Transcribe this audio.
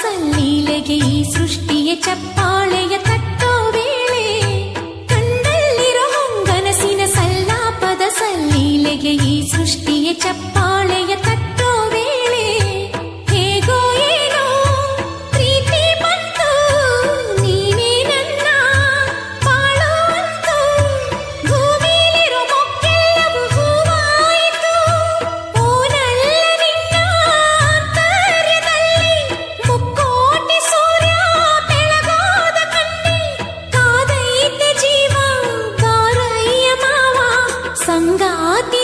ಸಲ್ಲೀಲೆಗೆ ಈ ಸೃಷ್ಟಿಯ ಚಪ್ಪಾಳೆಯ ತಟ್ಟೋ ವೇಳೆ ಕಂಡಲ್ಲಿರೋ ಹೊಂಗನಸಿನ ಸಲ್ಲಾಪದ ಸಲ್ಲೀಲೆಗೆ ಈ ಸೃಷ್ಟಿಯ ಚಪ್ಪಾಳೆಯ கங்காதி